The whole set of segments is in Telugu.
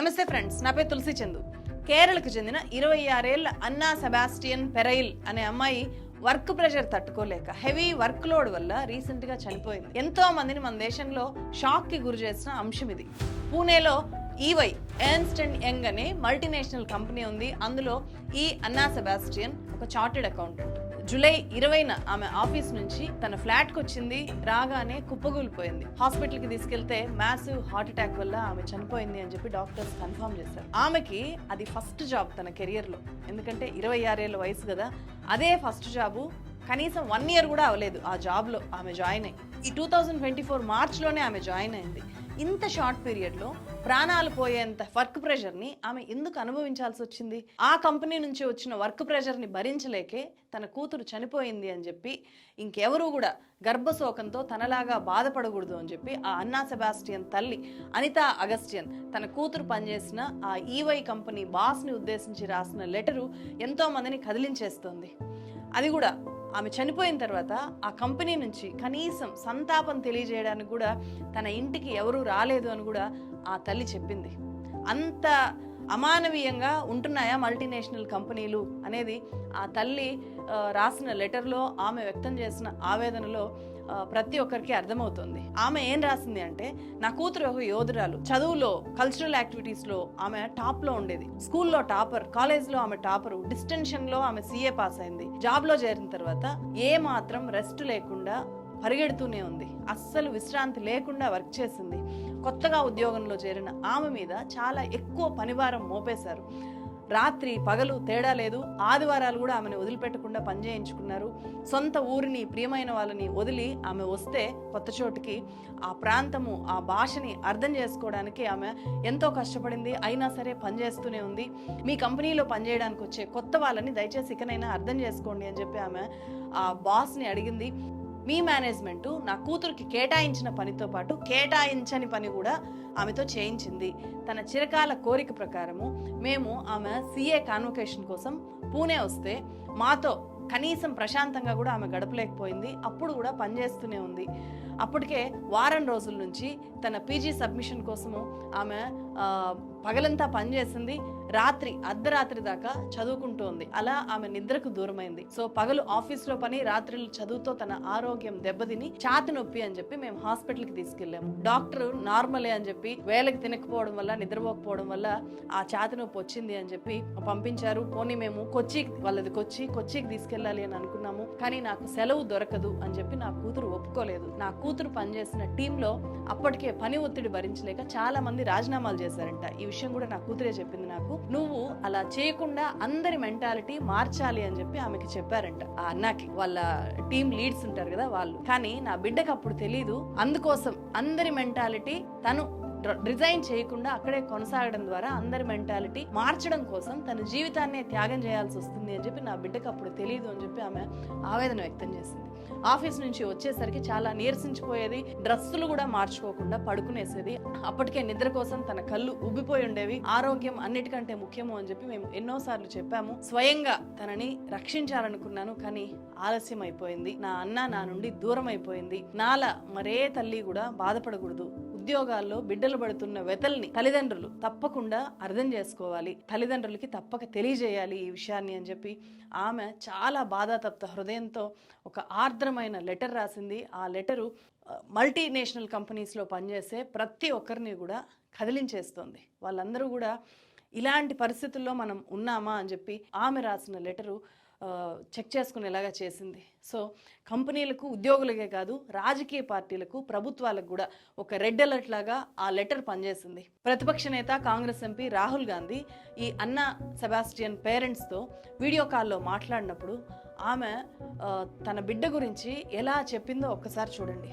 నమస్తే ఫ్రెండ్స్ నా పేరు తులసి చందు. కేరళకు చెందిన ఇరవై ఆరేళ్ళ అన్నా సెబాస్టియన్ పెరైల్ అనే అమ్మాయి వర్క్ ప్రెషర్ తట్టుకోలేక హెవీ వర్క్ లోడ్ వల్ల రీసెంట్గా చనిపోయింది. ఎంతో మందిని మన దేశంలో షాక్కి గురి చేసిన అంశం ఇది. పూణేలో ఈవై ఎర్న్స్ట్ అండ్ యంగ్ అనే మల్టీనేషనల్ కంపెనీ ఉంది. అందులో ఈ అన్నా సెబాస్టియన్ ఒక చార్టెడ్ అకౌంటెంట్. జూలై ఇరవైన ఆమె ఆఫీస్ నుంచి తన ఫ్లాట్కి వచ్చింది రాగానే కుప్పగూలిపోయింది. హాస్పిటల్కి తీసుకెళ్తే మ్యాసివ్ హార్ట్ అటాక్ వల్ల ఆమె చనిపోయింది అని చెప్పి డాక్టర్స్ కన్ఫర్మ్ చేశారు. ఆమెకి అది ఫస్ట్ జాబ్ తన కెరియర్లో. ఎందుకంటే ఇరవై ఆరేళ్ళ వయసు కదా అదే ఫస్ట్ జాబు. కనీసం వన్ ఇయర్ కూడా అవ్వలేదు ఆ జాబ్లో ఆమె జాయిన్ అయ్యి. ఈ టూ థౌజండ్ ట్వంటీ ఫోర్ మార్చ్లోనే ఆమె జాయిన్ అయింది. ఇంత షార్ట్ పీరియడ్లో ప్రాణాలు పోయేంత వర్క్ ప్రెషర్ని ఆమె ఎందుకు అనుభవించాల్సి వచ్చింది? ఆ కంపెనీ నుంచి వచ్చిన వర్క్ ప్రెషర్ని భరించలేకే తన కూతురు చనిపోయింది అని చెప్పి ఇంకెవరూ కూడా గర్భశోకంతో తనలాగా బాధపడకూడదు అని చెప్పి ఆ అన్నా సెబాస్టియన్ తల్లి అనితా అగస్టియన్ తన కూతురు పనిచేసిన ఆ ఈవై కంపెనీ బాస్ని ఉద్దేశించి రాసిన లెటరు ఎంతో మందిని కదిలించేస్తోంది. అది కూడా ఆమె చనిపోయిన తర్వాత ఆ కంపెనీ నుంచి కనీసం సంతాపం తెలియజేయడానికి కూడా తన ఇంటికి ఎవరూ రాలేదు అని కూడా ఆ తల్లి చెప్పింది. అంత అమానవీయంగా ఉంటున్నాయా మల్టీనేషనల్ కంపెనీలు అనేది ఆ తల్లి రాసిన లెటర్లో ఆమె వ్యక్తం చేసిన ఆవేదనలో ప్రతి ఒక్కరికి అర్థమవుతుంది. ఆమె ఏం రాసింది అంటే నా కూతురు ఒక యోధురాలు. చదువులో కల్చరల్ యాక్టివిటీస్లో ఆమె టాప్లో ఉండేది. స్కూల్లో టాపర్ కాలేజ్లో ఆమె టాపరు డిస్టెన్షన్లో ఆమె సీఏ పాస్ అయింది. జాబ్లో చేరిన తర్వాత ఏ మాత్రం రెస్ట్ లేకుండా పరిగెడుతూనే ఉంది. అస్సలు విశ్రాంతి లేకుండా వర్క్ చేసింది. కొత్తగా ఉద్యోగంలో చేరిన ఆమె మీద చాలా ఎక్కువ పనిభారం మోపేశారు. రాత్రి పగలు తేడా లేదు. ఆదివారాలు కూడా ఆమెను వదిలిపెట్టకుండా పనిచేయించుకున్నారు సొంత ఊరిని ప్రియమైన వాళ్ళని వదిలి ఆమె వస్తే కొత్త చోటుకి ఆ ప్రాంతము ఆ భాషని అర్థం చేసుకోవడానికి ఆమె ఎంతో కష్టపడింది. అయినా సరే పనిచేస్తూనే ఉంది. మీ కంపెనీలో పనిచేయడానికి వచ్చే కొత్త వాళ్ళని దయచేసి ఇకనైనా అర్థం చేసుకోండి అని చెప్పి ఆమె ఆ బాస్ని అడిగింది. మీ మేనేజ్మెంట్ నా కూతురికి కేటాయించిన పనితో పాటు కేటాయించని పని కూడా ఆమెతో చేయించింది. తన చిరకాల కోరిక ప్రకారము మేము ఆమె సీఏ కాన్వకేషన్ కోసం పూణే వస్తే మాతో కనీసం ప్రశాంతంగా కూడా ఆమె గడపలేకపోయింది. అప్పుడు కూడా పనిచేస్తూనే ఉంది. అప్పటికే వారం రోజుల నుంచి తన పీజీ సబ్మిషన్ కోసము ఆమె పగలంతా పనిచేసింది. రాత్రి అర్ధరాత్రి దాకా చదువుకుంటూ ఉంది అలా ఆమె నిద్రకు దూరమైంది. సో పగలు ఆఫీస్లో పని రాత్రులు చదువుతో తన ఆరోగ్యం దెబ్బతిని ఛాతి నొప్పి అని చెప్పి మేము హాస్పిటల్కి తీసుకెళ్ళాము. డాక్టర్ నార్మలే అని చెప్పి వేళకి తినకపోవడం వల్ల నిద్రపోకపోవడం వల్ల ఆ ఛాతి నొప్పి వచ్చింది అని చెప్పి పంపించారు. పోనీ మేము కొచ్చికి వాళ్ళది కొచ్చి కొచ్చికి తీసుకెళ్ళాలి అని అనుకున్నాము. కానీ నాకు సెలవు దొరకదు అని చెప్పి నా కూతురు ఒప్పుకోలేదు. నా కూతురు పనిచేసిన టీంలో అప్పటికే పని ఒత్తిడి భరించలేక చాలా మంది రాజీనామాలు చేశారంట. ఈ విషయం కూడా నా కూతురే చెప్పింది నాకు. నువ్వు అలా చేయకుండా అందరి మెంటాలిటీ మార్చాలి అని చెప్పి ఆమెకి చెప్పారంట. ఆ అన్నకి వాళ్ళ టీం లీడ్స్ ఉంటారు కదా వాళ్ళు. కానీ నా బిడ్డకి అప్పుడు తెలియదు అందుకోసం అందరి మెంటాలిటీ తను రిజైన్ చేయకుండా అక్కడే కొనసాగడం ద్వారా అందరి మెంటాలిటీ మార్చడం కోసం తన జీవితాన్నే త్యాగం చేయాల్సి వస్తుంది అని చెప్పి నా బిడ్డకు అప్పుడు తెలియదు అని చెప్పి ఆమె ఆవేదన వ్యక్తం చేసింది. ఆఫీస్ నుంచి వచ్చేసరికి చాలా నీరసించిపోయేది. డ్రెస్సులు కూడా మార్చుకోకుండా పడుకునేసేది. అప్పటికే నిద్ర కోసం తన కళ్ళు ఉబ్బిపోయి ఉండేవి. ఆరోగ్యం అన్నిటికంటే ముఖ్యము అని చెప్పి మేము ఎన్నోసార్లు చెప్పాము. స్వయంగా తనని రక్షించాలనుకున్నాను కానీ ఆలస్యం అయిపోయింది నా అన్న నా నుండి దూరం అయిపోయింది నాల మరే తల్లి కూడా బాధపడకూడదు. ఉద్యోగాల్లో బిడ్డలు పడుతున్న వెతల్ని తల్లిదండ్రులు తప్పకుండా అర్థం చేసుకోవాలి. తల్లిదండ్రులకి తప్పక తెలియజేయాలి ఈ విషయాన్ని అని చెప్పి ఆమె చాలా బాధాతప్త హృదయంతో ఒక ఆర్ద్రమైన లెటర్ రాసింది. ఆ లెటరు మల్టీనేషనల్ కంపెనీస్లో పనిచేసే ప్రతి ఒక్కరిని కూడా కదిలించేస్తుంది. వాళ్ళందరూ కూడా ఇలాంటి పరిస్థితుల్లో మనం ఉన్నామా అని చెప్పి ఆమె రాసిన లెటరు చెక్ చేసుకునేలాగా చేసింది సో కంపెనీలకు ఉద్యోగులకే కాదు రాజకీయ పార్టీలకు ప్రభుత్వాలకు కూడా ఒక రెడ్ అలర్ట్ లాగా ఆ లెటర్ పనిచేసింది ప్రతిపక్ష నేత కాంగ్రెస్ ఎంపీ రాహుల్ గాంధీ ఈ అన్నా సెబాస్టియన్ పేరెంట్స్తో వీడియో కాల్లో మాట్లాడినప్పుడు ఆమె తన బిడ్డ గురించి ఎలా చెప్పిందో ఒక్కసారి చూడండి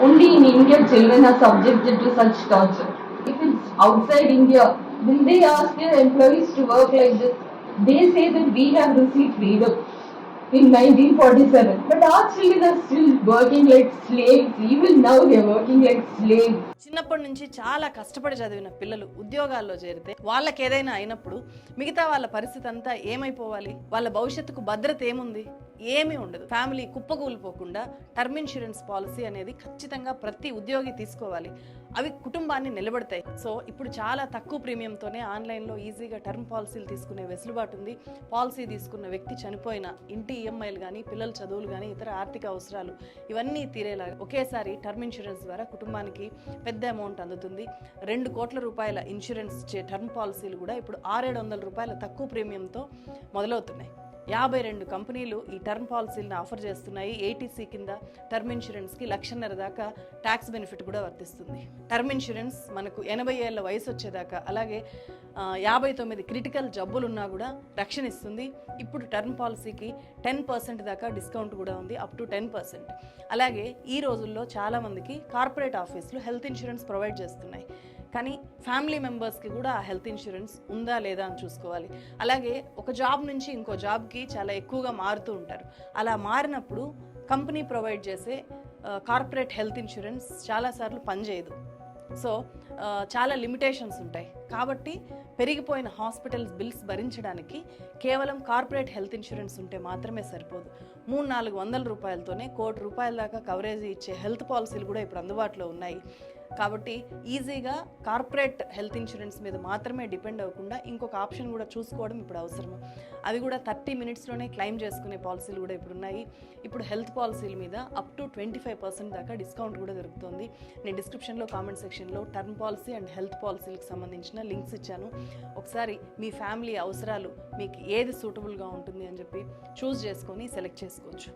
Only in India children are subjected to such torture. If it's outside India, will they ask their employees to work like this? They say that we have received freedom in 1947, but our children are still working like slaves. Even now they are working like slaves. చిన్నప్పటి నుంచి చాలా కష్టపడి చదివిన పిల్లలు ఉద్యోగాల్లో చేరితే వాళ్ళకి ఏదైనా అయినప్పుడు మిగతా వాళ్ళ పరిస్థితి అంతా ఏమైపోవాలి? వాళ్ళ భవిష్యత్తుకు భద్రత ఏముంది? ఏమీ ఉండదు. ఫ్యామిలీ కుప్పకూలిపోకుండా టర్మ్ ఇన్సూరెన్స్ పాలసీ అనేది ఖచ్చితంగా ప్రతి ఉద్యోగి తీసుకోవాలి. అవి కుటుంబాన్ని నిలబడతాయి. సో ఇప్పుడు చాలా తక్కువ ప్రీమియంతోనే ఆన్లైన్లో ఈజీగా టర్మ్ పాలసీలు తీసుకునే వెసులుబాటు ఉంది. పాలసీ తీసుకున్న వ్యక్తి చనిపోయిన ఇంటి ఈఎంఐలు కానీ పిల్లల చదువులు కానీ ఇతర ఆర్థిక అవసరాలు ఇవన్నీ తీరేలా ఒకేసారి టర్మ్ ఇన్సూరెన్స్ ద్వారా కుటుంబానికి పెద్ద అమౌంట్ అందుతుంది. రెండు కోట్ల రూపాయల ఇన్సూరెన్స్ ఇచ్చే టర్మ్ పాలసీలు కూడా ఇప్పుడు ఆరేడు వందల రూపాయల తక్కువ ప్రీమియంతో మొదలవుతున్నాయి. యాభై రెండు కంపెనీలు ఈ టర్మ్ పాలసీలను ఆఫర్ చేస్తున్నాయి. ఏటీసీ కింద టర్మ్ ఇన్సూరెన్స్కి లక్షన్నర దాకా ట్యాక్స్ బెనిఫిట్ కూడా వర్తిస్తుంది. టర్మ్ ఇన్సూరెన్స్ మనకు ఎనభై ఏళ్ళ వయసు వచ్చేదాకా అలాగే యాభై తొమ్మిది క్రిటికల్ జబ్బులున్నా కూడా రక్షణ ఇస్తుంది. ఇప్పుడు టర్మ్ పాలసీకి టెన్ పర్సెంట్ దాకా డిస్కౌంట్ కూడా ఉంది అప్ టు టెన్ పర్సెంట్. అలాగే ఈ రోజుల్లో చాలామందికి కార్పొరేట్ ఆఫీసులు హెల్త్ ఇన్సూరెన్స్ ప్రొవైడ్ చేస్తున్నాయి. కానీ ఫ్యామిలీ మెంబర్స్కి కూడా ఆ హెల్త్ ఇన్సూరెన్స్ ఉందా లేదా అని చూసుకోవాలి. అలాగే ఒక జాబ్ నుంచి ఇంకో జాబ్కి చాలా ఎక్కువగా మారుతూ ఉంటారు. అలా మారినప్పుడు కంపెనీ ప్రొవైడ్ చేసే కార్పొరేట్ హెల్త్ ఇన్సూరెన్స్ చాలాసార్లు పనిచేయదు. సో చాలా లిమిటేషన్స్ ఉంటాయి. కాబట్టి పెరిగిపోయిన హాస్పిటల్స్ బిల్స్ భరించడానికి కేవలం కార్పొరేట్ హెల్త్ ఇన్సూరెన్స్ ఉంటే మాత్రమే సరిపోదు. మూడు నాలుగు వందల రూపాయలతోనే కోటి రూపాయల దాకా కవరేజ్ ఇచ్చే హెల్త్ పాలసీలు కూడా ఇప్పుడు అందుబాటులో ఉన్నాయి. కాబట్టి ఈజీగా కార్పొరేట్ హెల్త్ ఇన్సూరెన్స్ మీద మాత్రమే డిపెండ్ అవ్వకుండా ఇంకొక ఆప్షన్ కూడా చూసుకోవడం ఇప్పుడు అవసరం అవి కూడా థర్టీ మినిట్స్లోనే క్లెయిమ్ చేసుకునే పాలసీలు కూడా ఇప్పుడు ఉన్నాయి. ఇప్పుడు హెల్త్ పాలసీల మీద up to twenty five percent దాకా డిస్కౌంట్ కూడా దొరుకుతుంది. నేను డిస్క్రిప్షన్లో కామెంట్ సెక్షన్లో టర్మ్ పాలసీ అండ్ హెల్త్ పాలసీలకు సంబంధించిన లింక్స్ ఇచ్చాను. ఒకసారి మీ ఫ్యామిలీ అవసరాలు మీకు ఏది సూటబుల్గా ఉంటుంది అని చెప్పి చూస్ చేసుకొని సెలెక్ట్ చేసుకోవచ్చు.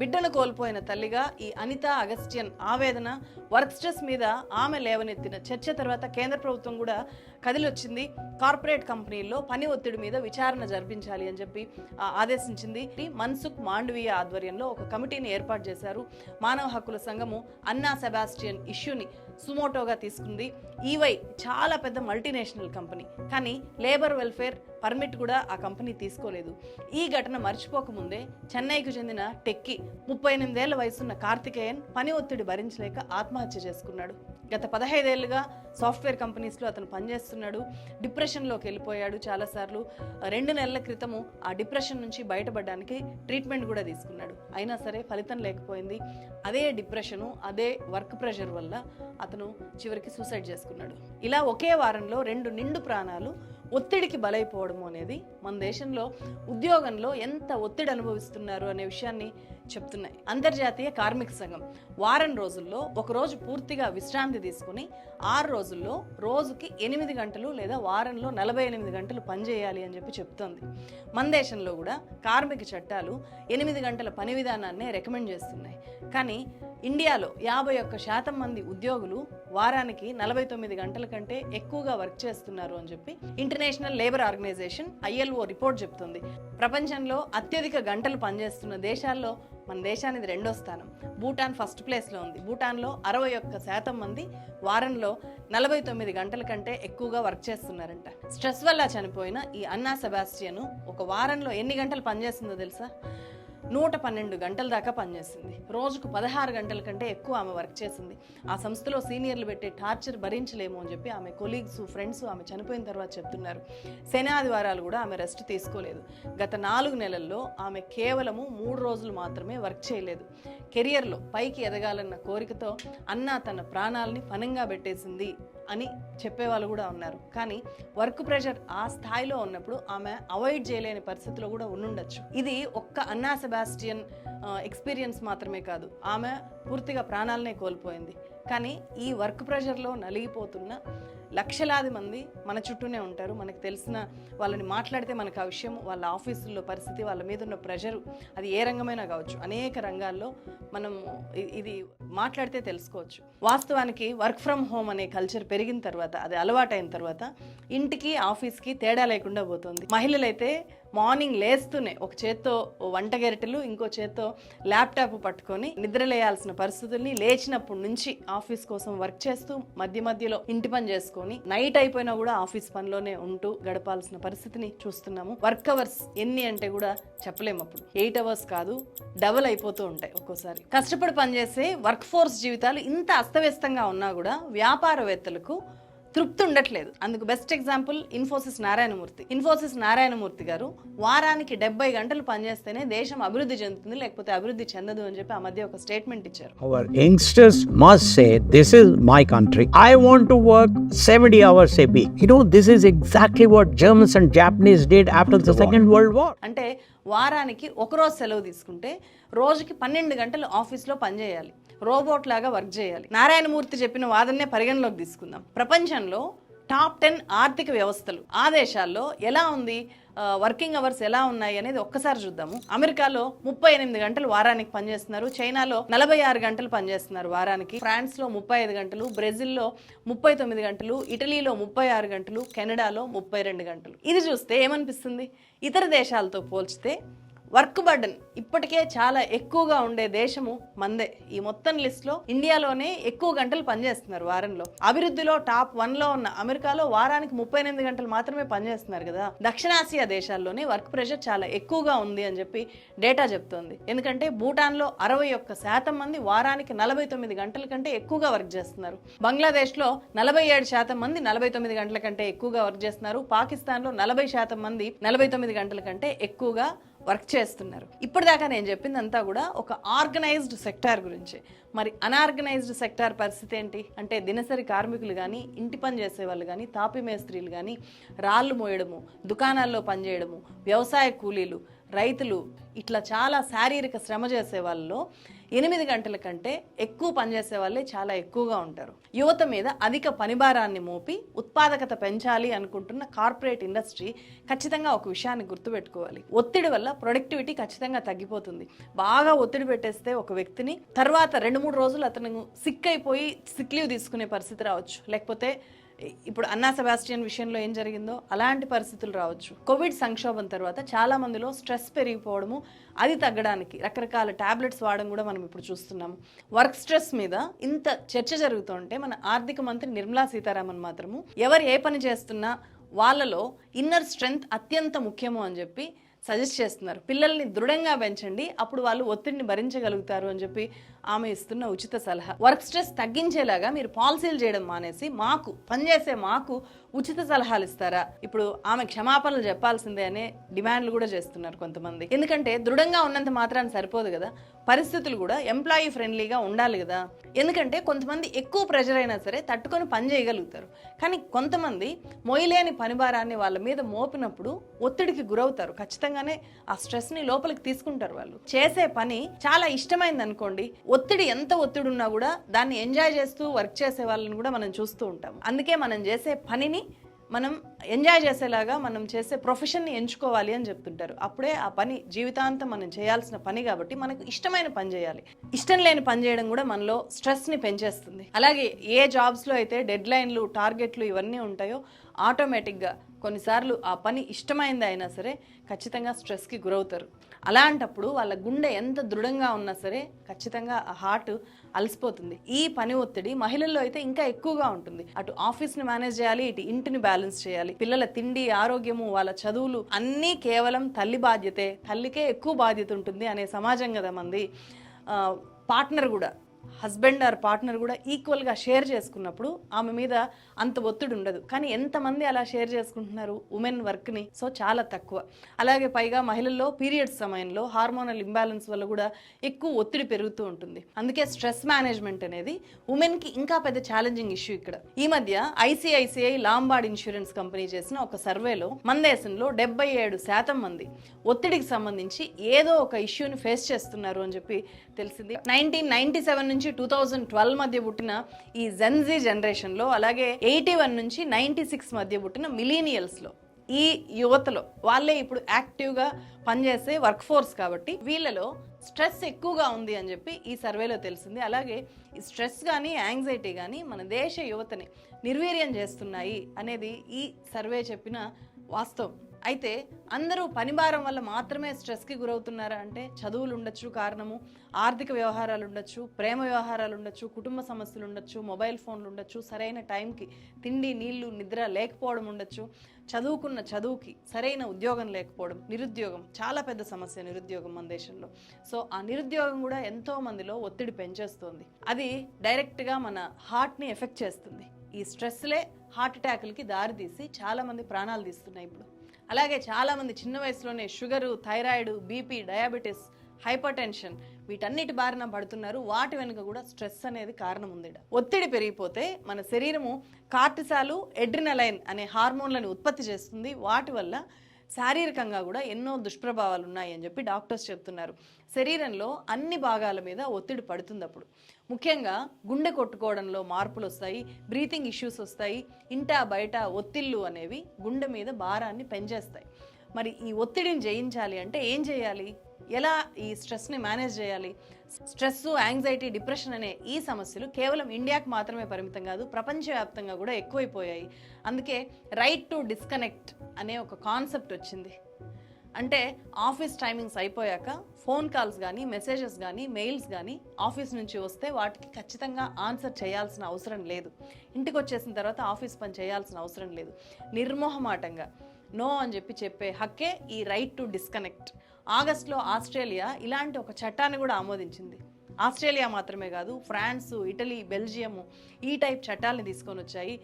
బిడ్డను కోల్పోయిన తల్లిగా ఈ అనిత అగస్టియన్ ఆవేదన వర్క్ స్ట్రెస్ మీద ఆమె లేవనెత్తిన చర్చ తర్వాత కేంద్ర ప్రభుత్వం కూడా కదిలొచ్చింది. కార్పొరేట్ కంపెనీల్లో పని ఒత్తిడి మీద విచారణ జరిపించాలి అని చెప్పి ఆదేశించింది. మన్సుఖ్ మాండవీయ ఆధ్వర్యంలో ఒక కమిటీని ఏర్పాటు చేశారు. మానవ హక్కుల సంఘము అన్నా సెబాస్టియన్ ఇష్యూని సుమోటోగా తీసుకుంది. ఈవై చాలా పెద్ద మల్టీనేషనల్ కంపెనీ. కానీ లేబర్ వెల్ఫేర్ పర్మిట్ కూడా ఆ కంపెనీ తీసుకోలేదు. ఈ ఘటన మర్చిపోకముందే చెన్నైకు చెందిన టెక్కి ముప్పై ఎనిమిదేళ్ళ వయసున్న కార్తికేయన్ పని ఒత్తిడి భరించలేక ఆత్మహత్య చేసుకున్నాడు. గత పదహైదేళ్ళుగా సాఫ్ట్వేర్ కంపెనీస్లో అతను పనిచేస్తున్నాడు. డిప్రెషన్లోకి వెళ్ళిపోయాడు చాలాసార్లు. రెండు నెలల క్రితము ఆ డిప్రెషన్ నుంచి బయటపడడానికి ట్రీట్మెంట్ కూడా తీసుకున్నాడు. అయినా సరే ఫలితం లేకపోయింది. అదే డిప్రెషను అదే వర్క్ ప్రెషర్ వల్ల అతను చివరికి సూసైడ్ చేసుకున్నాడు. ఇలా ఒకే వారంలో రెండు నిండు ప్రాణాలు ఒత్తిడికి బలైపోవడం అనేది మన దేశంలో ఉద్యోగంలో ఎంత ఒత్తిడి అనుభవిస్తున్నారు అనే విషయాన్ని చెప్తున్నాయి. అంతర్జాతీయ కార్మిక సంఘం వారం రోజుల్లో ఒక రోజు పూర్తిగా విశ్రాంతి తీసుకుని ఆరు రోజుల్లో రోజుకి ఎనిమిది గంటలు లేదా వారంలో నలభై ఎనిమిది గంటలు పనిచేయాలి అని చెప్పి చెప్తోంది. మన దేశంలో కూడా కార్మిక చట్టాలు ఎనిమిది గంటల పని విధానాన్నే రికమెండ్ చేస్తున్నాయి. కానీ ఇండియాలో యాభై ఒక్క శాతం మంది ఉద్యోగులు వారానికి నలభై తొమ్మిది గంటల కంటే ఎక్కువగా వర్క్ చేస్తున్నారు అని చెప్పి international labour organisation ILO report చెప్తుంది. ప్రపంచంలో అత్యధిక గంటలు పనిచేస్తున్న దేశాల్లో మన దేశానికి రెండో స్థానం. భూటాన్ ఫస్ట్ ప్లేస్లో ఉంది. భూటాన్లో అరవై ఒక్క శాతం మంది వారంలో నలభై తొమ్మిది గంటల కంటే ఎక్కువగా వర్క్ చేస్తున్నారంట. స్ట్రెస్ వల్ల చనిపోయిన ఈ అన్నా సెబాస్టియన్ ఒక వారంలో ఎన్ని గంటలు పనిచేస్తుందో తెలుసా? నూట పన్నెండు గంటల దాకా పనిచేసింది రోజుకు పదహారు గంటల కంటే ఎక్కువ ఆమె వర్క్ చేసింది ఆ సంస్థలో సీనియర్లు పెట్టే టార్చర్ భరించలేము అని చెప్పి ఆమె కొలీగ్స్ ఫ్రెండ్స్ ఆమె చనిపోయిన తర్వాత చెప్తున్నారు. శనాదివారాలు కూడా ఆమె రెస్ట్ తీసుకోలేదు. గత నాలుగు నెలల్లో ఆమె కేవలము మూడు రోజులు మాత్రమే వర్క్ చేయలేదు. కెరియర్లో పైకి ఎదగాలన్న కోరికతో అన్న తన ప్రాణాలని పనంగా పెట్టేసింది అని చెప్పేవాళ్ళు కూడా ఉన్నారు. కానీ వర్క్ ప్రెషర్ ఆ స్థాయిలో ఉన్నప్పుడు ఆమె అవాయిడ్ చేయలేని పరిస్థితిలో కూడా ఉండుండొచ్చు. ఇది ఒక్క అన్నా సెబాస్టియన్ ఎక్స్పీరియన్స్ మాత్రమే కాదు. ఆమె పూర్తిగా ప్రాణాలనే కోల్పోయింది. కానీ ఈ వర్క్ ప్రెషర్లో నలిగిపోతున్న లక్షలాది మంది మన చుట్టూనే ఉంటారు. మనకు తెలిసిన వాళ్ళని మాట్లాడితే మనకు ఆ విషయం వాళ్ళ ఆఫీసుల్లో పరిస్థితి వాళ్ళ మీద ఉన్న ప్రెషరు అది ఏ రంగమైనా కావచ్చు. అనేక రంగాల్లో మనం ఇది మాట్లాడితే తెలుసుకోవచ్చు. వాస్తవానికి వర్క్ ఫ్రమ్ హోమ్ అనే కల్చర్ పెరిగిన తర్వాత అది అలవాటైన తర్వాత ఇంటికి ఆఫీస్కి తేడా లేకుండా పోతుంది. మహిళలైతే మార్నింగ్ లేస్తూనే ఒక చేత్తో వంట గెరటలు ఇంకో చేత్తో ల్యాప్టాప్ పట్టుకొని నిద్రలేయాల్సిన పరిస్థితుల్ని లేచినప్పటి నుంచి ఆఫీస్ కోసం వర్క్ చేస్తూ మధ్య మధ్యలో ఇంటి పని చేసుకొని నైట్ అయిపోయినా కూడా ఆఫీస్ పనిలోనే ఉంటూ గడపాల్సిన పరిస్థితిని చూస్తున్నాము. వర్క్ అవర్స్ ఎన్ని అంటే కూడా చెప్పలేము అప్పుడు. ఎయిట్ అవర్స్ కాదు డబుల్ అయిపోతూ ఉంటాయి ఒక్కోసారి. కష్టపడి పనిచేసే వర్క్ ఫోర్స్ జీవితాలు ఇంత అస్తవ్యస్తంగా ఉన్నా కూడా వ్యాపారవేత్తలకు తృప్తి ఉండట్లేదు అందుకు బెస్ట్ ఎగ్జాంపుల్ ఇన్ఫోసిస్ నారాయణమూర్తి ఇన్ఫోసిస్ నారాయణమూర్తి గారు వారానికి డెబ్బై గంటలు పనిచేస్తేనే దేశం అభివృద్ధి చెందుతుంది లేకపోతే అభివృద్ధి చెందదు అని చెప్పి ఆ మధ్య ఒక స్టేట్మెంట్ ఇచ్చారు Our youngsters must say, This is my country. I want to work 70 hours a week. You know, this is exactly what Germans and Japanese did after the Second World War. అంటే వారానికి ఒక రోజు సెలవు తీసుకుంటే రోజుకి పన్నెండు గంటలు ఆఫీస్లో పనిచేయాలి రోబోట్ లాగా వర్క్ చేయాలి. నారాయణమూర్తి చెప్పిన వాదన్నే పరిగణలోకి తీసుకుందాం. ప్రపంచంలో టాప్ టెన్ ఆర్థిక వ్యవస్థలు. ఆ దేశాల్లో ఎలా ఉంది? వర్కింగ్ అవర్స్ ఎలా ఉన్నాయి అనేది ఒక్కసారి చూద్దాము. అమెరికాలో ముప్పై ఎనిమిది గంటలు వారానికి పనిచేస్తున్నారు. చైనాలో నలభై ఆరు గంటలు పనిచేస్తున్నారు వారానికి. ఫ్రాన్స్లో ముప్పై ఐదు గంటలు బ్రెజిల్లో ముప్పై తొమ్మిది గంటలు ఇటలీలో ముప్పై ఆరు గంటలు కెనడాలో ముప్పై రెండు గంటలు. ఇది చూస్తే ఏమనిపిస్తుంది? ఇతర దేశాలతో పోల్చితే వర్క్ బర్డన్ ఇప్పటికే చాలా ఎక్కువగా ఉండే దేశము మందే. ఈ మొత్తం లిస్ట్లో ఇండియాలోనే ఎక్కువ గంటలు పనిచేస్తున్నారు వారంలో. అభివృద్ధిలో టాప్ వన్లో ఉన్న అమెరికాలో వారానికి ముప్పై ఎనిమిది గంటలు మాత్రమే పనిచేస్తున్నారు కదా. దక్షిణాసియా దేశాల్లోనే వర్క్ ప్రెషర్ చాలా ఎక్కువగా ఉంది అని చెప్పి డేటా చెప్తోంది. ఎందుకంటే భూటాన్లో అరవై ఒక్క శాతం మంది వారానికి నలభై తొమ్మిది గంటల కంటే ఎక్కువగా వర్క్ చేస్తున్నారు. బంగ్లాదేశ్లో నలభై ఏడు శాతం మంది నలభై తొమ్మిది గంటల కంటే ఎక్కువగా వర్క్ చేస్తున్నారు. పాకిస్తాన్లో నలభై శాతం మంది నలభై తొమ్మిది గంటల కంటే ఎక్కువగా వర్క్ చేస్తున్నారు. ఇప్పటిదాకా నేను చెప్పిందంతా కూడా ఒక ఆర్గనైజ్డ్ సెక్టార్ గురించి. మరి అనార్గనైజ్డ్ సెక్టార్ పరిస్థితి ఏంటి? అంటే దినసరి కార్మికులు కానీ ఇంటి పని చేసే వాళ్ళు కానీ తాపి మేస్త్రీలు కానీ రాళ్ళు మోయడము దుకాణాల్లో పనిచేయడము వ్యవసాయ కూలీలు రైతులు ఇట్లా చాలా శారీరక శ్రమ చేసే వాళ్ళలో ఎనిమిది గంటల కంటే ఎక్కువ పనిచేసే వాళ్ళే చాలా ఎక్కువగా ఉంటారు. యువత మీద అధిక పనిభారాన్ని మోపి ఉత్పాదకత పెంచాలి అనుకుంటున్న కార్పొరేట్ ఇండస్ట్రీ ఖచ్చితంగా ఒక విషయాన్ని గుర్తుపెట్టుకోవాలి. ఒత్తిడి వల్ల ప్రొడక్టివిటీ ఖచ్చితంగా తగ్గిపోతుంది. బాగా ఒత్తిడి పెట్టేస్తే ఒక వ్యక్తిని తర్వాత రెండు మూడు రోజులు అతను సిక్ అయిపోయి సిక్ లీవ్ తీసుకునే పరిస్థితి రావచ్చు. లేకపోతే ఇప్పుడు అన్నా సెబాస్టియన్ విషయంలో ఏం జరిగిందో అలాంటి పరిస్థితులు రావచ్చు. కోవిడ్ సంక్షోభం తర్వాత చాలా మందిలో స్ట్రెస్ పెరిగిపోవడము అది తగ్గడానికి రకరకాల టాబ్లెట్స్ వాడడం కూడా మనం ఇప్పుడు చూస్తున్నాము. వర్క్ స్ట్రెస్ మీద ఇంత చర్చ జరుగుతుంటే మన ఆర్థిక మంత్రి నిర్మలా సీతారామన్ మాత్రము ఎవరు ఏ పని చేస్తున్నా వాళ్ళలో ఇన్నర్ స్ట్రెంగ్త్ అత్యంత ముఖ్యము అని చెప్పి సజెస్ట్ చేస్తున్నారు. పిల్లల్ని దృఢంగా పెంచండి అప్పుడు వాళ్ళు ఒత్తిడిని భరించగలుగుతారు అని చెప్పి ఆమె ఇస్తున్న ఉచిత సలహా. వర్క్ స్ట్రెస్ తగ్గించేలాగా మీరు పాలసీలు చేయడం మానేసి మాకు పనిచేసే మాకు ఉచిత సలహాలు ఇస్తారా? ఇప్పుడు ఆమె క్షమాపణలు చెప్పాల్సిందే అనే డిమాండ్లు కూడా చేస్తున్నారు కొంతమంది. ఎందుకంటే దృఢంగా ఉన్నంత మాత్రాన్ని సరిపోదు కదా. పరిస్థితులు కూడా ఎంప్లాయీ ఫ్రెండ్లీగా ఉండాలి కదా. ఎందుకంటే కొంతమంది ఎక్కువ ప్రెజర్ అయినా సరే తట్టుకొని పని చేయగలుగుతారు. కానీ కొంతమంది మొయ్యలేని పనిభారాన్ని వాళ్ళ మీద మోపినప్పుడు ఒత్తిడికి గురవుతారు. ఖచ్చితంగానే ఆ స్ట్రెస్ని లోపలికి తీసుకుంటారు వాళ్ళు. చేసే పని చాలా ఇష్టమైంది అనుకోండి ఒత్తిడి ఎంత ఒత్తిడి ఉన్నా కూడా దాన్ని ఎంజాయ్ చేస్తూ వర్క్ చేసే వాళ్ళని కూడా మనం చూస్తూ ఉంటాం. అందుకే మనం చేసే పనిని మనం ఎంజాయ్ చేసేలాగా మనం చేసే ప్రొఫెషన్ని ఎంచుకోవాలి అని చెప్తుంటారు. అప్పుడే ఆ పని జీవితాంతం మనం చేయాల్సిన పని కాబట్టి మనకు ఇష్టమైన పని చేయాలి. ఇష్టం లేని పని చేయడం కూడా మనలో స్ట్రెస్ని పెంచేస్తుంది. అలాగే ఏ జాబ్స్లో అయితే డెడ్ లైన్లు టార్గెట్లు ఇవన్నీ ఉంటాయో ఆటోమేటిక్గా కొన్నిసార్లు ఆ పని ఇష్టమైంది అయినా సరే ఖచ్చితంగా స్ట్రెస్కి గురవుతారు. అలాంటప్పుడు వాళ్ళ గుండె ఎంత దృఢంగా ఉన్నా సరే ఖచ్చితంగా ఆ హార్ట్ అలసిపోతుంది. ఈ పని ఒత్తిడి మహిళల్లో అయితే ఇంకా ఎక్కువగా ఉంటుంది. అటు ఆఫీస్ని మేనేజ్ చేయాలి ఇటు ఇంటిని బ్యాలెన్స్ చేయాలి. పిల్లల తిండి ఆరోగ్యము వాళ్ళ చదువులు అన్నీ కేవలం తల్లి బాధ్యతే తల్లికే ఎక్కువ బాధ్యత ఉంటుంది అనే సమాజం కదా మంది. పార్ట్నర్ కూడా హస్బెండ్ ఆర్ పార్ట్నర్ కూడా ఈక్వల్గా షేర్ చేసుకున్నప్పుడు ఆమె మీద అంత ఒత్తిడి ఉండదు. కానీ ఎంతమంది అలా షేర్ చేసుకుంటున్నారు? ఉమెన్ వర్క్ని సో చాలా తక్కువ. అలాగే పైగా మహిళల్లో పీరియడ్స్ సమయంలో హార్మోనల్ ఇంబ్యాలెన్స్ వల్ల కూడా ఎక్కువ ఒత్తిడి పెరుగుతూ ఉంటుంది. అందుకే స్ట్రెస్ మేనేజ్మెంట్ అనేది ఉమెన్కి ఇంకా పెద్ద ఛాలెంజింగ్ ఇష్యూ ఇక్కడ. ఈ మధ్య ఐసిఐసిఐ లాంబార్డ్ ఇన్సూరెన్స్ కంపెనీ చేసిన ఒక సర్వేలో మన దేశంలో డెబ్బై ఏడు శాతం మంది ఒత్తిడికి సంబంధించి ఏదో ఒక ఇష్యూని ఫేస్ చేస్తున్నారు అని చెప్పి తెలిసింది. నైన్టీన్ నైన్టీ సెవెన్ నుంచి టూ థౌజండ్ ట్వెల్వ్ మధ్య పుట్టిన ఈ జెన్జీ జనరేషన్లో అలాగే ఎయిటీ వన్ నుంచి నైన్టీ సిక్స్ మధ్య పుట్టిన మిలీనియల్స్లో ఈ యువతలో వాళ్ళే ఇప్పుడు యాక్టివ్గా పనిచేసే వర్క్ ఫోర్స్ కాబట్టి వీళ్ళలో స్ట్రెస్ ఎక్కువగా ఉంది అని చెప్పి ఈ సర్వేలో తెలిసింది. అలాగే ఈ స్ట్రెస్ కానీ యాంగ్జైటీ కానీ మన దేశ యువతని నిర్వీర్యం చేస్తున్నాయి అనేది ఈ సర్వే చెప్పిన వాస్తవం. అయితే అందరూ పనిభారం వల్ల మాత్రమే స్ట్రెస్కి గురవుతున్నారా అంటే చదువులు ఉండొచ్చు కారణము ఆర్థిక వ్యవహారాలు ఉండొచ్చు ప్రేమ వ్యవహారాలు ఉండొచ్చు కుటుంబ సమస్యలు ఉండొచ్చు మొబైల్ ఫోన్లు ఉండొచ్చు సరైన టైంకి తిండి నీళ్ళు నిద్ర లేకపోవడం ఉండొచ్చు. చదువుకున్న చదువుకి సరైన ఉద్యోగం లేకపోవడం నిరుద్యోగం చాలా పెద్ద సమస్య నిరుద్యోగం మన దేశంలో. సో ఆ నిరుద్యోగం కూడా ఎంతో మందిలో ఒత్తిడి పెంచేస్తుంది. అది డైరెక్ట్గా మన హార్ట్ని ఎఫెక్ట్ చేస్తుంది. ఈ స్ట్రెస్లే హార్ట్ అటాకులకి దారితీసి చాలామంది ప్రాణాలు తీస్తున్నాయి ఇప్పుడు. అలాగే చాలామంది చిన్న వయసులోనే sugar thyroid BP diabetes hypertension వీటన్నిటి బారిన పడుతున్నారు. వాటి వెనుక కూడా స్ట్రెస్ అనేది కారణం ఉంది ఒత్తిడి పెరిగిపోతే మన శరీరము కార్టిసాలు ఎడ్రినలైన్ అనే హార్మోన్లను ఉత్పత్తి చేస్తుంది. వాటి వల్ల శారీరకంగా కూడా ఎన్నో దుష్ప్రభావాలు ఉన్నాయి అని చెప్పి డాక్టర్స్ చెప్తున్నారు. శరీరంలో అన్ని భాగాల మీద ఒత్తిడి పడుతుంది అప్పుడు. ముఖ్యంగా గుండె కొట్టుకోవడంలో మార్పులు వస్తాయి బ్రీతింగ్ ఇష్యూస్ వస్తాయి ఇంటా బయట ఒత్తిళ్ళు అనేవి గుండె మీద భారాన్ని పెంచేస్తాయి. మరి ఈ ఒత్తిడిని జయించాలి అంటే ఏం చేయాలి? ఎలా ఈ స్ట్రెస్ని మేనేజ్ చేయాలి? స్ట్రెస్ యాంగ్జైటీ డిప్రెషన్ అనే ఈ సమస్యలు కేవలం ఇండియాకు మాత్రమే పరిమితం కాదు ప్రపంచవ్యాప్తంగా కూడా ఎక్కువైపోయాయి. అందుకే రైట్ టు డిస్కనెక్ట్ అనే ఒక కాన్సెప్ట్ వచ్చింది. అంటే ఆఫీస్ టైమింగ్స్ అయిపోయాక ఫోన్ కాల్స్ కానీ మెసేజెస్ కానీ మెయిల్స్ కానీ ఆఫీస్ నుంచి వస్తే వాటికి ఖచ్చితంగా ఆన్సర్ చేయాల్సిన అవసరం లేదు. ఇంటికి వచ్చేసిన తర్వాత ఆఫీస్ పని చేయాల్సిన అవసరం లేదు. నిర్మోహమాటంగా. నో అని చెప్పి చెప్పే హక్కే ఈ రైట్ టు డిస్కనెక్ట్ ఆగస్ట్లో ఆస్ట్రేలియా ఇలాంటి ఒక చట్టాన్ని కూడా ఆమోదించింది. ఆస్ట్రేలియా మాత్రమే కాదు ఫ్రాన్స్ ఇటలీ బెల్జియము ఈ టైప్ చట్టాలని తీసుకొని వచ్చాయి.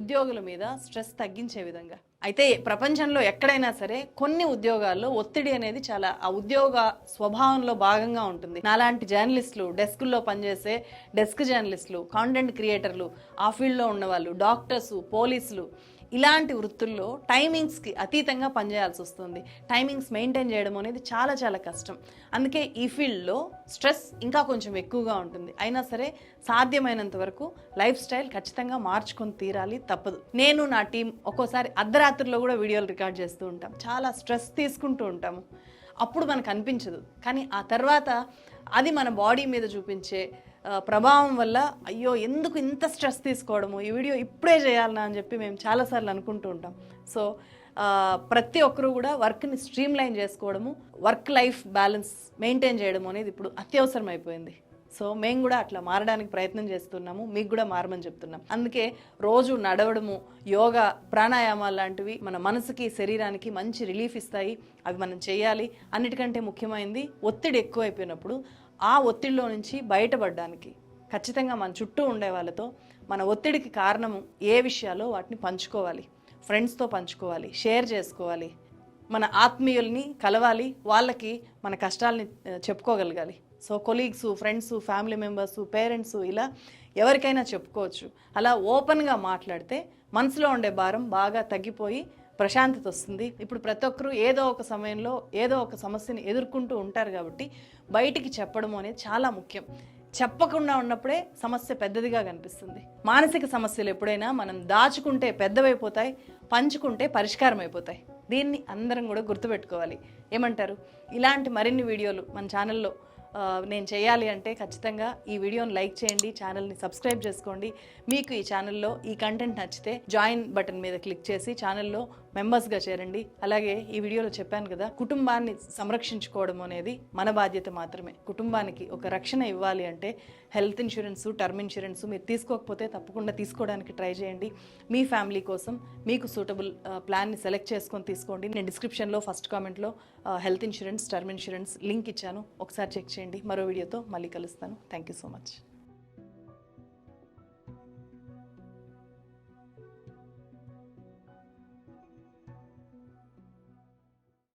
ఉద్యోగుల మీద స్ట్రెస్ తగ్గించే విధంగా. అయితే ప్రపంచంలో ఎక్కడైనా సరే కొన్ని ఉద్యోగాల్లో ఒత్తిడి అనేది చాలా ఆ ఉద్యోగ స్వభావంలో భాగంగా ఉంటుంది. నాలాంటి జర్నలిస్టులు డెస్కుల్లో పనిచేసే డెస్క్ జర్నలిస్టులు కాంటెంట్ క్రియేటర్లు ఆ ఫీల్డ్లో ఉన్నవాళ్ళు డాక్టర్స్ పోలీసులు ఇలాంటి వృత్తుల్లో టైమింగ్స్కి అతీతంగా పనిచేయాల్సి వస్తుంది. టైమింగ్స్ మెయింటైన్ చేయడం అనేది చాలా చాలా కష్టం. అందుకే ఈ ఫీల్డ్లో స్ట్రెస్ ఇంకా కొంచెం ఎక్కువగా ఉంటుంది. అయినా సరే సాధ్యమైనంత వరకు లైఫ్ స్టైల్ ఖచ్చితంగా మార్చుకొని తీరాలి తప్పదు. నేను నా టీం ఒక్కోసారి అర్ధరాత్రిలో కూడా వీడియోలు రికార్డ్ చేస్తూ ఉంటాం. చాలా స్ట్రెస్ తీసుకుంటూ ఉంటాము. అప్పుడు మనకు అనిపించదు. కానీ ఆ తర్వాత అది మన బాడీ మీద చూపించే ప్రభావం వల్ల అయ్యో ఎందుకు ఇంత స్ట్రెస్ తీసుకోవడము? ఈ వీడియో ఇప్పుడే చేయాలనా అని చెప్పి మేము చాలాసార్లు అనుకుంటూ ఉంటాం. సో ప్రతి ఒక్కరూ కూడా వర్క్ని స్ట్రీమ్ లైన్ చేసుకోవడము వర్క్ లైఫ్ బ్యాలెన్స్ మెయింటైన్ చేయడం అనేది ఇప్పుడు అత్యవసరం అయిపోయింది. సో మేము కూడా అట్లా మారడానికి ప్రయత్నం చేస్తున్నాము మీకు కూడా మారమని చెప్తున్నాం. అందుకే రోజు నడవడము యోగా ప్రాణాయామాలు లాంటివి మన మనసుకి శరీరానికి మంచి రిలీఫ్ ఇస్తాయి. అవి మనం చేయాలి. అన్నిటికంటే ముఖ్యమైనది ఒత్తిడి ఎక్కువైపోయినప్పుడు ఆ ఒత్తిడిలో నుంచి బయటపడడానికి ఖచ్చితంగా మన చుట్టూ ఉండే వాళ్ళతో మన ఒత్తిడికి కారణము ఏ విషయాలో వాటిని పంచుకోవాలి ఫ్రెండ్స్తో పంచుకోవాలి షేర్ చేసుకోవాలి మన ఆత్మీయుల్ని కలవాలి వాళ్ళకి మన కష్టాలని చెప్పుకోగలగాలి. So colleagues friends family members parents ఇలా ఎవరికైనా చెప్పుకోవచ్చు. అలా ఓపెన్గా మాట్లాడితే మనసులో ఉండే భారం బాగా తగ్గిపోయి ప్రశాంతత వస్తుంది. ఇప్పుడు ప్రతి ఒక్కరూ ఏదో ఒక సమయంలో ఏదో ఒక సమస్యని ఎదుర్కొంటూ ఉంటారు కాబట్టి బయటికి చెప్పడం అనేది చాలా ముఖ్యం. చెప్పకుండా ఉన్నప్పుడే సమస్య పెద్దదిగా కనిపిస్తుంది. మానసిక సమస్యలు ఎప్పుడైనా మనం దాచుకుంటే పెద్దవైపోతాయి పంచుకుంటే పరిష్కారం అయిపోతాయి దీన్ని అందరం కూడా గుర్తుపెట్టుకోవాలి. ఏమంటారు? ఇలాంటి మరిన్ని వీడియోలు మన ఛానల్లో నేను చేయాలి అంటే ఖచ్చితంగా ఈ వీడియోని లైక్ చేయండి ఛానల్ని సబ్స్క్రైబ్ చేసుకోండి. మీకు ఈ ఛానల్లో ఈ కంటెంట్ నచ్చితే జాయిన్ బటన్ మీద క్లిక్ చేసి ఛానల్లో మెంబర్స్గా చేరండి. అలాగే ఈ వీడియోలో చెప్పాను కదా కుటుంబాన్ని సంరక్షించుకోవడం అనేది మన బాధ్యత మాత్రమే. కుటుంబానికి ఒక రక్షణ ఇవ్వాలి అంటే హెల్త్ ఇన్సూరెన్స్ టర్మ్ ఇన్సూరెన్స్ మీరు తీసుకోకపోతే తప్పకుండా తీసుకోవడానికి ట్రై చేయండి. మీ ఫ్యామిలీ కోసం మీకు సూటబుల్ ప్లాన్ని సెలెక్ట్ చేసుకొని తీసుకోండి. నేను డిస్క్రిప్షన్లో ఫస్ట్ కామెంట్లో health insurance term insurance link ఇచ్చాను. ఒకసారి చెక్ చేయండి. మరో వీడియోతో మళ్ళీ కలుస్తాను. Thank you so much.